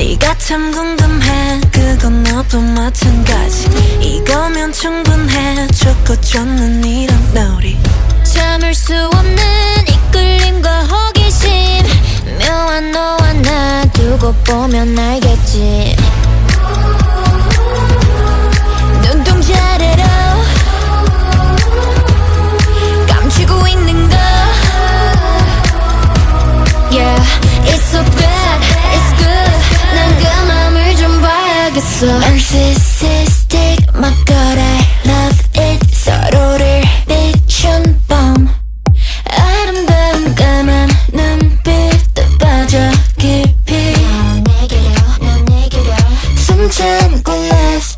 네가 참 궁금해. 그건 너도 마찬가지. 이거면 충분해. 좋고 좋는 이런 놀이 참을 수 없는 이끌림과 호기심. 묘한 너와 나 두고 보면 알겠지. 눈동자래로 감추고 있는 거. It's so bad. 없어. Narcissistic 막걸리 Love it. 서로를 비춘 밤. 아름다운 까만 눈빛도 빠져 깊이. 난 내게로 난 내게로 숨 참고 left